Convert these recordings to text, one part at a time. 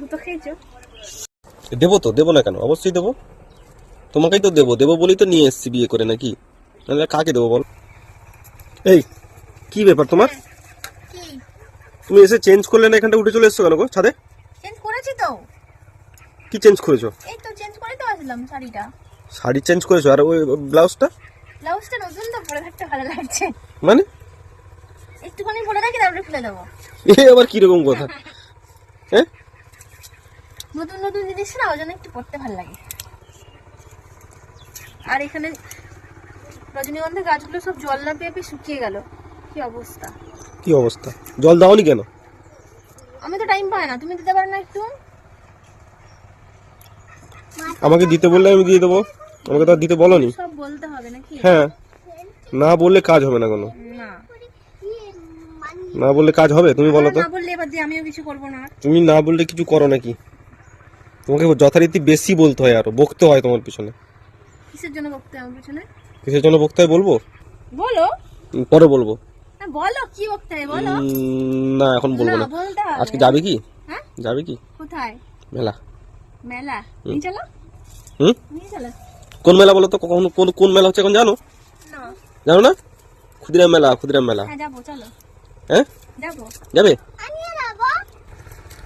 গুঁতো খেয়েছো? দেবো তো দেবো না কেন? অবশ্যই দেবো। তোমাকেই তো দেবো দেবো বলেই তো নিয়ে এসছি বিয়ে করে নাকি? নাহলে কাকে দেবো বল? এই কি ব্যাপার তোমার? তুমি এসে চেঞ্জ করলে না এখানটা উঠে চলে এসছো কেন গো ছাদে? চেঞ্জ করেছি তো। কি চেঞ্জ করেছ? এই তো চেঞ্জ করে তো আসলাম শাড়িটা। শাড়ি চেঞ্জ করেছ? আর ওই ব্লাউজটা? ব্লাউজটা নতুন তো পরে থাকতে ভালো লাগছে। মানে? একটুখানি পরে রাখি তারপরে খুলে দেবো। এ আবার কীরকম কথা? হ্যাঁ? নতুন নতুন জিনিস না ওই জন্য একটু পরতে ভালো লাগে। আর এখানে রজনীগন্ধা গাছগুলো সব জল না পেয়ে শুকিয়ে গেল। কি অবস্থা? কি অবস্থা? জল দাওনি কেন? আমি তো টাইম পাই না। তুমি দিতে পারো না একটু? আমাকে দিতে বললে আমি দিয়ে দেবো। আমাকে তো দিতে বলনি। সব বলতে হবে নাকি? হ্যাঁ। না বললে কাজ হবে না কোনো। না। না বললে কাজ হবে? তুমি বলো তো। না বললে এবার দিয়ে আমিও কিছু করব না। তুমি না বললে কিছু করো নাকি? তোমাকে যথারীতি বেশি বলতে হয় আরও বকতে হয় তোমার পিছনে। কিসের জন্য বকতে হবে আমার পিছনে? কিসের জন্য বকতে হয় বলব? বলো। পরে বলব। হ্যাঁ, বলো কি বকতে হবে বলো। না এখন বলব না আজকে যাবে কি? হ্যাঁ? যাবে কি? কোথায়? মেলা। মেলা? নিয়ে চলো। হুম? নিয়ে চলো। কোন মেলা বলো তো? কখন কোন কোন মেলা হচ্ছে এখন জানো? না। জানো না? ক্ষুদিরাম মেলা ক্ষুদিরাম মেলা। হ্যাঁ যাব চলো। হ্যাঁ? যাব। যাবে?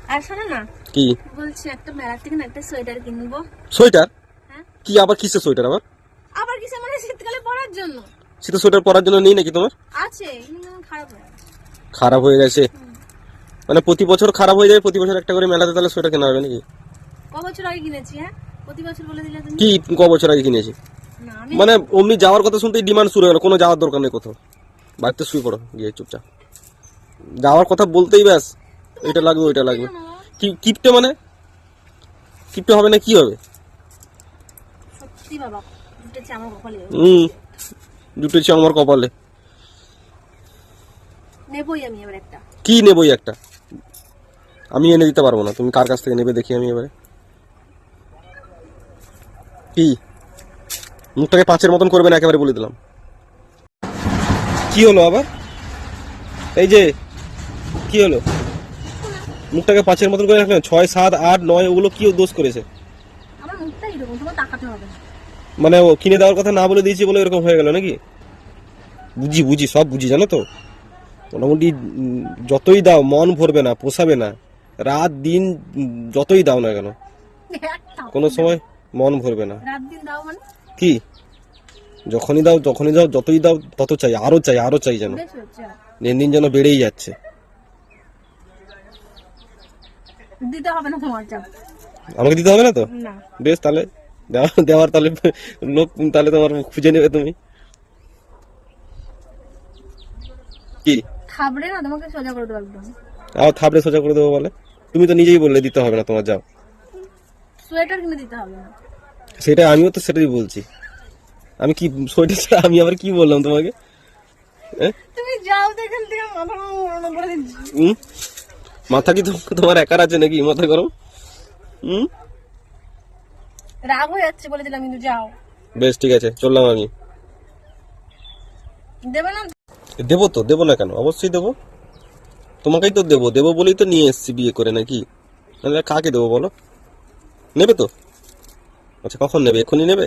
আর শোনো না কি? বলছি একটা মেলা থেকে না একটা সোয়েটার কিনবো। সোয়েটার? হ্যাঁ। কি আবার কিসের সোয়েটার আবার? আবার কিসে মানে শীতকালে পরার জন্য। শীতের সোয়েটার পরার জন্য নেই নাকি তোমার? আছে খারাপ হয়ে। খারাপ হয়ে গেছে। মানে প্রতি বছর খারাপ হয়ে যায় প্রতি বছর একটা করে মেলাতে তাহলে সোয়েটার কেনা হবে নাকি? ক বছর আগে কিনেছি হ্যাঁ? প্রতি বছর বলে দিলে তুমি? কি ক বছর আগে কিনেছি? মানে অমনি যাওয়ার কথা শুনতেই ডিমান্ড শুরু হয়ে গেল কোনো যাওয়ার দরকার নেই কোথাও। বাড়িতে শুয়ে পড়ো গিয়ে চুপচাপ। যাওয়ার কথা বলতেই ব্যাস এটা লাগবে ওইটা লাগবে। কিপটে মানে? কিপটে হবে না কি হবে? সত্যি বাবা উঠেছে আমার কপালে। হুম আমার কপালে। নেবই আমি এবার একটা। কি নেবই একটা? আমি এনে দিতে পারব না তুমি কার কাছ থেকে নেবে দেখি আমি এবারে। কি? মুখটাকে পাঁচের মতন করবে না একেবারে বলে দিলাম। কি হলো আবার? এই যে কি হলো? মুখটাকে পাঁচের মতন করে রাখলেন? ছয় সাত আট নয় ওগুলো কি দোষ করেছে? আমার মুখটা এরকম তোমার তাকাতে হবে। মানে ও কিনে দেওয়ার কথা না বলে দিয়েছি বলে এরকম হয়ে গেল নাকি? বুঝি বুঝি সব বুঝি জানো তো? মোটামুটি যতই দাও মন ভরবে না পোষাবে না। রাত দিন যতই দাও না কেন? কোনো সময় মন ভরবে না। মানে? কি? যখনই দাও যখনই দাও যতই দাও তত চাই আরও চাই আরও চাই যেন। দিন দিন যেন বেড়েই যাচ্ছে। দিতে হবে না তোমার চাপ। আমাকে দিতে হবে না তো? না। বেশ তাহলে। দেওয়া দেওয়ার তাহলে লোক তাহলে তোমার খুঁজে নেবে তুমি। কি? খাবড়ে না তোমাকে সোজা করে দেবো একদম। আবার থাবড়ে সোজা করে দেবো বলে? তুমি তো নিজেই বললে দিতে হবে না তোমার যাও। সোয়েটার কিনে দিতে হবে। না সেটা আমিও তো সেটাই বলছি। আমি কি সোয়েটার ছাড়া আমি আবার কি বললাম তোমাকে? তুমি যাও তো এখান থেকে মাথা করে দিচ্ছি। হুম? মাথা কি তোমার একার আছে নাকি? মাথা গরম? হুম? রাগ হয়ে যাচ্ছে বলে দিলাম কিন্তু যাও। বেশ ঠিক আছে চললাম আমি। দেবে না? দেবো তো দেবো না কেন? অবশ্যই দেবো। তোমাকেই তো দেবো দেবো বলেই তো নিয়ে এসছি বিয়ে করে নাকি? নাহলে কাকে দেবো বলো? নেবে তো? আচ্ছা কখন নেবে? এক্ষুনি নেবে?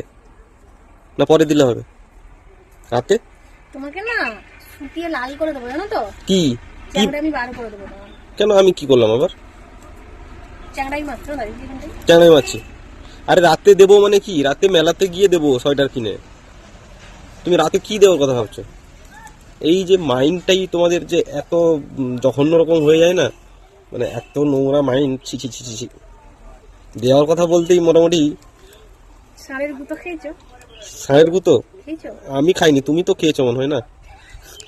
না পরে দিলে হবে? রাতে? তোমাকে না শুকিয়ে লাল করে দেবো জানো তো? কি? আমি বার করে দেবো কেন আমি কি করলাম আবার? চ্যাংড়াই মারছি আরে রাতে দেবো মানে কি? রাতে মেলাতে গিয়ে দেবো সোয়েটার কিনে। তুমি রাতে কি দেওয়ার কথা ভাবছ? এই যে মাইন্ডটাই তোমাদের যে এত জঘন্য রকম হয়ে যায় না? মানে এত নোংরা মাইন্ড ছি ছি ছি ছি। দেওয়ার কথা বলতেই মোটামুটি ষাঁড়ের গুঁতো খেয়েছো? সায়ের গুতো? খেয়েছো? আমি খাইনি তুমি তো খেয়েছো মনে হয় না?